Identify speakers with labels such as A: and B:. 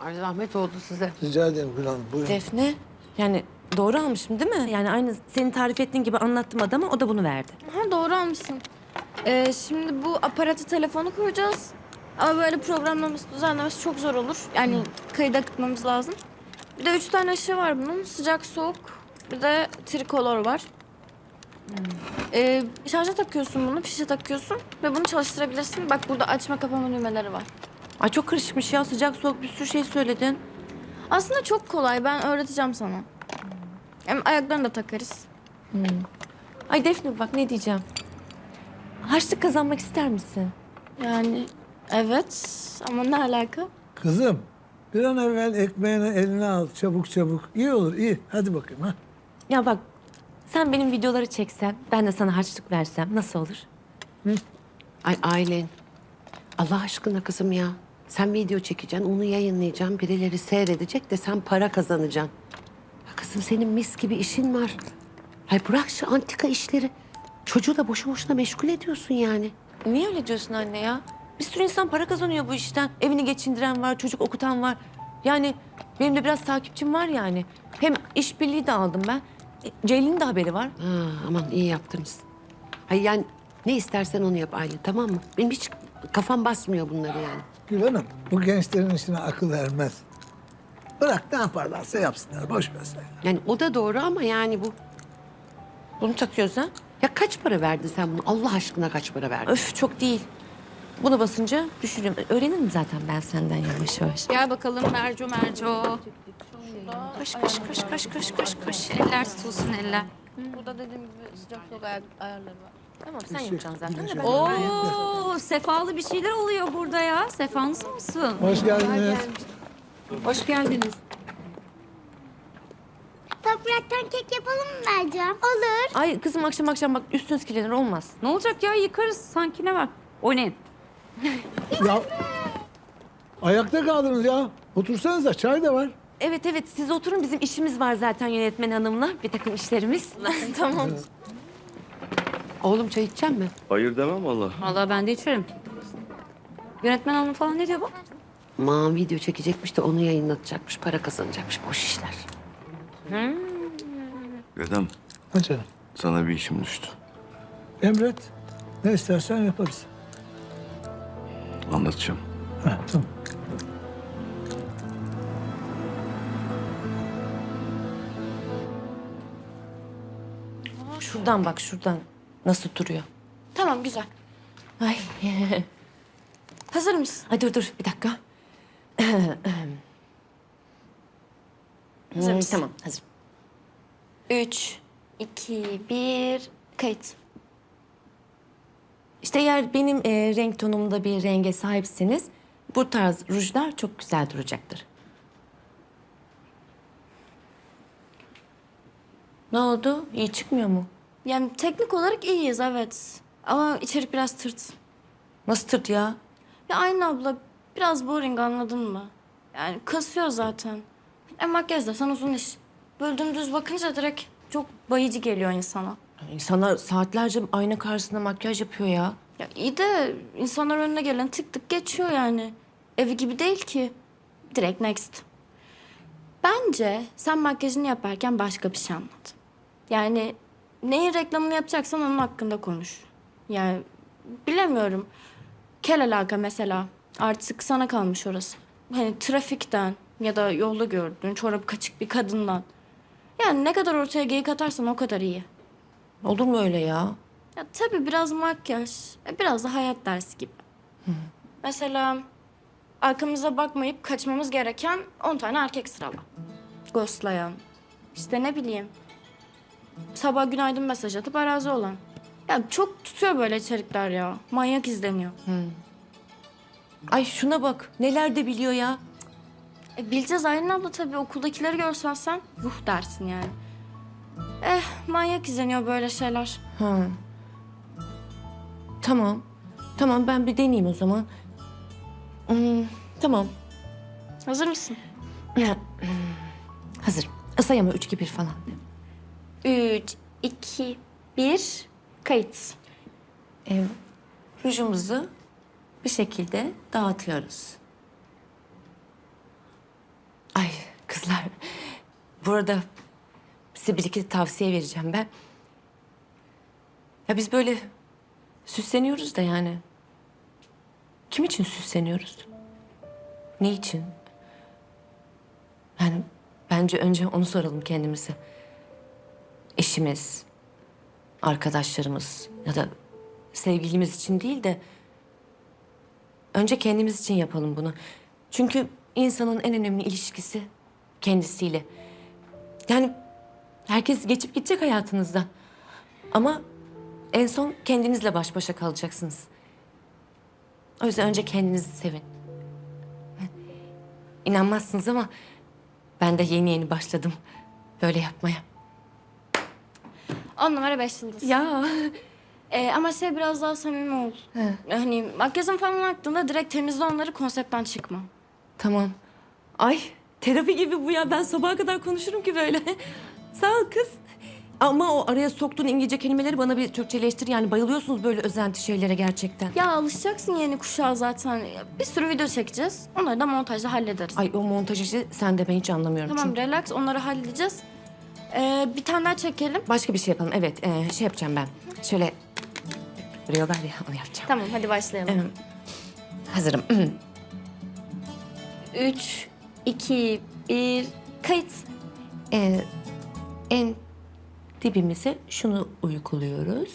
A: Ay zahmet oldu size.
B: Rica ederim Gül Hanım. Buyurun.
C: Defne. Yani doğru almışım değil mi? Yani aynı senin tarif ettiğin gibi anlattım adama o da bunu verdi.
D: Ha doğru almışsın. Ee, şimdi bu aparatı telefonu koyacağız. Ama böyle programlaması, düzenlemesi çok zor olur. Yani kayıt akıtmamız lazım. Bir de üç tane ışığı var bunun. Sıcak, soğuk. Bir de trikolor var. Ee, şarja takıyorsun bunu, fişe takıyorsun ve bunu çalıştırabilirsin. Bak burada açma kapama düğmeleri var.
C: Ay çok karışmış ya sıcak soğuk bir sürü şey söyledin.
D: Aslında çok kolay. Ben öğreteceğim sana. Hem ayaklarını da takarız.
C: Ay Defne bak ne diyeceğim. Harçlık kazanmak ister misin?
D: Yani evet ama ne alaka?
B: Kızım bir an evvel ekmeğini eline al çabuk çabuk. İyi olur iyi. Hadi bakayım ha.
C: Ya bak sen benim videoları çeksen ben de sana harçlık versem nasıl olur?
A: Ay Aylin. Allah aşkına kızım ya. Sen video çekeceksin, onu yayınlayacaksın. Birileri seyredecek de sen para kazanacaksın. Ya kızım senin mis gibi işin var. Ay bırak şu antika işleri. Çocuğu da boşu boşuna meşgul ediyorsun yani.
C: Niye öyle diyorsun anne ya? Bir sürü insan para kazanıyor bu işten. Evini geçindiren var, çocuk okutan var. Yani benim de biraz takipçim var yani. Hem işbirliği de aldım ben. E, Ceylin'in de haberi var.
A: Ha, aman iyi yaptınız. Ay yani ne istersen onu yap Aylin tamam mı? Benim hiç kafam basmıyor bunları yani.
B: Gül Hanım bu gençlerin işine akıl ermez. Bırak ne yaparlarsa yapsınlar. Boş ver sen.
A: Yani o da doğru ama yani bu...
C: Bunu takıyoruz ha?
A: Ya kaç para verdin sen bunu? Allah aşkına kaç para verdin?
C: Öf çok değil. Bunu basınca düşürüyorum. Öğrenirim zaten ben senden yavaş yavaş.
E: Gel bakalım Merco Merco. Koş koş koş koş koş koş koş. Eller tutulsun eller.
D: Burada dediğim gibi sıcak soğuk ayarları var.
C: Tamam sen yapacaksın zaten de ben
E: Oo, sefalı bir şeyler oluyor burada ya. Sefanız olsun.
B: Hoş geldiniz.
E: Hoş geldiniz.
F: Topraktan kek yapalım mı Mercan? Olur.
C: Ay kızım akşam akşam bak üstünüz kirlenir olmaz.
E: Ne olacak ya yıkarız sanki ne var? O ne?
B: Ya ayakta kaldınız ya. Otursanıza çay da var.
C: Evet evet siz oturun bizim işimiz var zaten yönetmen hanımla. Bir takım işlerimiz. tamam.
A: Oğlum çay içecek mi?
G: Hayır demem valla.
E: Vallahi ben de içerim. Yönetmen hanım falan ne diyor bu?
A: Aman video çekecekmiş de onu yayınlatacakmış. Para kazanacakmış. Boş işler.
G: Dedem
B: Ha canım.
G: sana bir işim düştü.
B: Emret. Ne istersen yaparız.
G: Anlatacağım.
B: Ha, tamam.
C: Şuradan bak şuradan. Nasıl duruyor?
D: Tamam güzel.
C: Ay.
D: Hazır mısın?
C: Ay dur dur bir dakika.
D: Hazır mısın?
C: tamam hazır.
D: Üç, iki, bir, kayıt.
C: İşte eğer benim e, renk tonumda bir renge sahipseniz bu tarz rujlar çok güzel duracaktır. Ne oldu? İyi çıkmıyor mu?
D: Yani teknik olarak iyiyiz evet. Ama içerik biraz tırt.
C: Nasıl tırt ya?
D: Ya aynı abla biraz boring anladın mı? Yani kasıyor zaten. E makyaj da sen uzun iş. Böyle dümdüz bakınca direkt çok bayıcı geliyor insana.
C: İnsanlar saatlerce ayna karşısında makyaj yapıyor ya.
D: Ya iyi de insanlar önüne gelen tık tık geçiyor yani. Evi gibi değil ki. Direkt next. Bence sen makyajını yaparken başka bir şey anlat. Yani neyin reklamını yapacaksan onun hakkında konuş. Yani bilemiyorum. Kel alaka mesela. Artık sana kalmış orası. Hani trafikten ya da yolda gördüğün çorabı kaçık bir kadından. Yani ne kadar ortaya geyik atarsan o kadar iyi.
C: Olur mu öyle ya?
D: Ya tabii biraz makyaj, e, biraz da hayat dersi gibi. Mesela arkamıza bakmayıp kaçmamız gereken 10 tane erkek sırala. Ghostlayan, işte ne bileyim. Sabah günaydın mesaj atıp arazi olan. Ya çok tutuyor böyle içerikler ya. Manyak izleniyor.
C: Ay şuna bak neler de biliyor ya.
D: E, bileceğiz Aylin abla tabii okuldakileri görsen sen ruh dersin yani. Eh manyak izleniyor böyle şeyler.
C: Ha. Tamam. Tamam ben bir deneyeyim o zaman. Hmm, tamam.
D: Hazır mısın?
C: Hazır. Sayama üç, iki, bir falan.
D: Üç, iki, bir, kayıt.
C: Ee, rujumuzu bir şekilde dağıtıyoruz. kızlar. Bu arada size bir iki tavsiye vereceğim ben. Ya biz böyle süsleniyoruz da yani. Kim için süsleniyoruz? Ne için? Yani bence önce onu soralım kendimize. Eşimiz, arkadaşlarımız ya da sevgilimiz için değil de önce kendimiz için yapalım bunu. Çünkü insanın en önemli ilişkisi kendisiyle. Yani herkes geçip gidecek hayatınızda. Ama en son kendinizle baş başa kalacaksınız. O yüzden önce kendinizi sevin. İnanmazsınız ama ben de yeni yeni başladım böyle yapmaya.
D: On numara beş yıldız.
C: Ya
D: Ee, ama şey biraz daha samimi ol. Hani makyajın falan aklında direkt temizle onları konseptten çıkma.
C: tamam. Ay terapi gibi bu ya. Ben sabaha kadar konuşurum ki böyle. Sağ ol kız. Ama o araya soktuğun İngilizce kelimeleri bana bir Türkçeleştir. Yani bayılıyorsunuz böyle özenti şeylere gerçekten.
D: Ya alışacaksın yeni kuşağa zaten. Bir sürü video çekeceğiz. Onları da montajda hallederiz.
C: Ay o montaj işi sen de ben hiç anlamıyorum.
D: tamam
C: Çünkü
D: relax onları halledeceğiz. Ee, bir tane daha çekelim.
C: başka bir şey yapalım. Evet e, şey yapacağım ben. Şöyle vuruyorlar ya onu yapacağım.
D: Tamam hadi başlayalım.
C: Ee, hazırım.
D: Üç, iki, bir, kayıt.
C: Ee, en dibimize şunu uyguluyoruz.